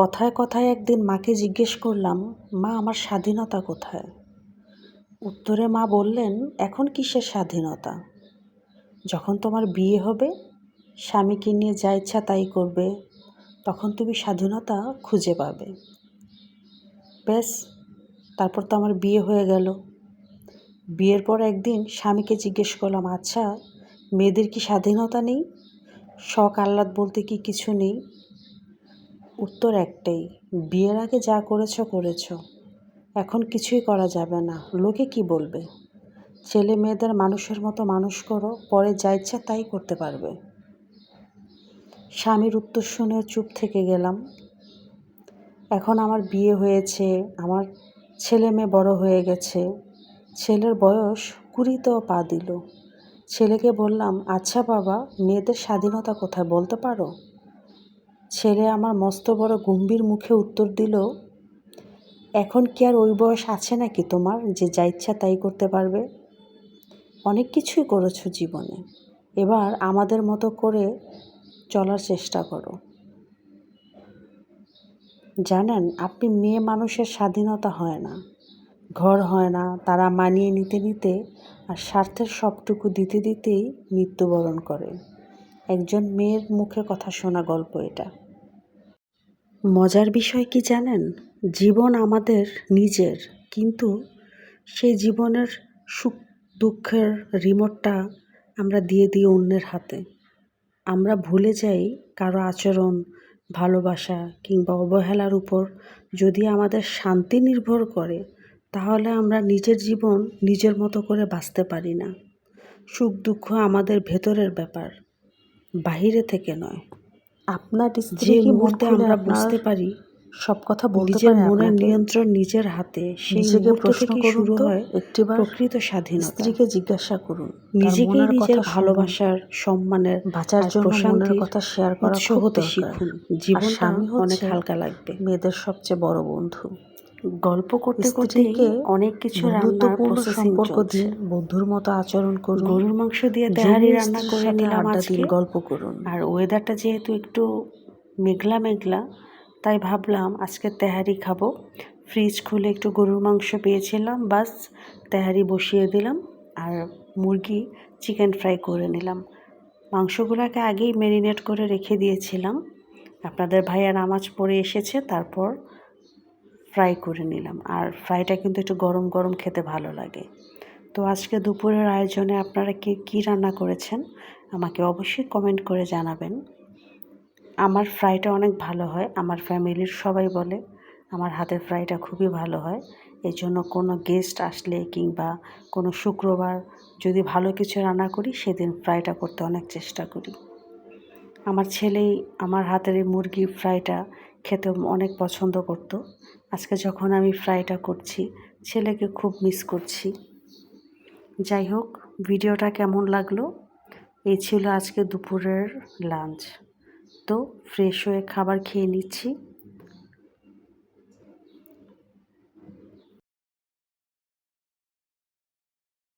কথায় কথায় একদিন মাকে জিজ্ঞেস করলাম, মা, আমার স্বাধীনতা কোথায়? উত্তরে মা বললেন, এখন কিসের স্বাধীনতা? যখন তোমার বিয়ে হবে, স্বামীকে নিয়ে যা ইচ্ছা তাই করবে, তখন তুমি স্বাধীনতা খুঁজে পাবে। ব্যাস, তারপর তো আমার বিয়ে হয়ে গেল। বিয়ের পর একদিন স্বামীকে জিজ্ঞেস করলাম আচ্ছা মেয়েদের কি স্বাধীনতা নেই? শখ, আহ্লাদ বলতে কি কিছু নেই? উত্তর একটাই, বিয়ের আগে যা করেছ, করেছ। এখন কিছুই করা যাবে না। লোকে কি বলবে? ছেলে মেয়েদের মানুষের মতো মানুষ করো, পরে যা ইচ্ছা তাই করতে পারবে। স্বামীর উত্তর শুনে চুপ থেকে গেলাম। এখন আমার বিয়ে হয়েছে, আমার ছেলে মেয়ে বড় হয়ে গেছে। ছেলের বয়স কুড়িতেও পা দিল। ছেলেকে বললাম আচ্ছা বাবা, মেয়েদের স্বাধীনতা কোথায় বলতে পারো? ছেলে আমার মস্ত বড় গম্ভীর মুখে উত্তর দিল, এখন কি আর ওই বয়স আছে নাকি তোমার যে যা ইচ্ছা তাই করতে পারবে? অনেক কিছুই করেছ জীবনে, এবার আমাদের মতো করে চলার চেষ্টা করো। জানেন, আপনি মেয়ে মানুষের স্বাধীনতা হয় না, ঘর হয় না, তারা মানিয়ে নিতে নিতে আর স্বার্থের সবটুকু দিতে দিতেই মৃত্যুবরণ করে। একজন মেয়ের মুখে কথা শোনা গল্প এটা। মজার বিষয় কি জানেন? জীবন আমাদের নিজের, কিন্তু সেই জীবনের সুখ দুঃখের রিমোটটা আমরা দিয়ে দিই অন্যের হাতে। আমরা ভুলে যাই কারও আচরণ, ভালোবাসা কিংবা অবহেলার উপর। যদি আমাদের শান্তি নির্ভর করে, তাহলে আমরা নিজের জীবন নিজের মতো করে বাঁচতে পারি না। সুখ দুঃখ আমাদের ভেতরের ব্যাপার, বাহিরে থেকে নয়। আপনার যে মুহূর্তে আমরা বুঝতে পারি সব কথা বলতে নিজের পারে মনের নিয়ন্ত্রণ নিজের হাতে সেই প্রশ্ন শুরু হয় একটি প্রকৃত স্বাধীনতা। স্ত্রীকে জিজ্ঞাসা করুন। নিজেকে নিজের ভালোবাসার সম্মানের বাঁচার জন্য প্রশান্তির কথা শেয়ার করা হতে শিখুন। জীবনটা স্বামী অনেক হালকা লাগবে। মেয়েদের সবচেয়ে বড় বন্ধু। গল্প করতে করতে অনেক কিছু রান্নার প্রসেসিং চলছে। বন্ধুর মতো আচরণ করুন। গরুর মাংস দিয়ে তেহারি রান্না করে নিলাম আজকে। গল্প করুন। আর ওয়েদারটা যেহেতু একটু মেঘলা মেঘলা তাই ভাবলাম আজকে তেহারি খাব। ফ্রিজ খুলে একটু গরুর মাংস পেয়েছিলাম বাস তেহারি বসিয়ে দিলাম আর মুরগি চিকেন ফ্রাই করে নিলাম। মাংসগুলোকে আগেই ম্যারিনেট করে রেখে দিয়েছিলাম। আপনাদের ভাইয়া নামাজ পড়ে এসেছে তারপর ফ্রাই করে নিলাম। আর ফ্রাইটা কিন্তু একটু গরম গরম খেতে ভালো লাগে। তো আজকে দুপুরের আয়োজনে আপনারা কে, কী রান্না করেছেন? আমাকে অবশ্যই কমেন্ট করে জানাবেন। আমার ফ্রাইটা অনেক ভালো হয়, আমার ফ্যামিলির সবাই বলে। আমার হাতের ফ্রাইটা খুবই ভালো হয়। এই জন্য কোনো গেস্ট আসলে কিংবা কোনো শুক্রবার যদি ভালো কিছু রান্না করি, সেদিন ফ্রাইটা করতে অনেক চেষ্টা করি। আমার ছেলেই, আমার হাতের এই মুরগি ফ্রাইটা খেতে অনেক পছন্দ করত। আজকে যখন আমি ফ্রাইটা করছি, ছেলেকে খুব মিস করছি। যাই হোক, ভিডিওটা কেমন লাগল? এই ছিল আজকে দুপুরের লাঞ্চ তো ফ্রেশ হয়ে খাবার খেয়ে নিচ্ছি।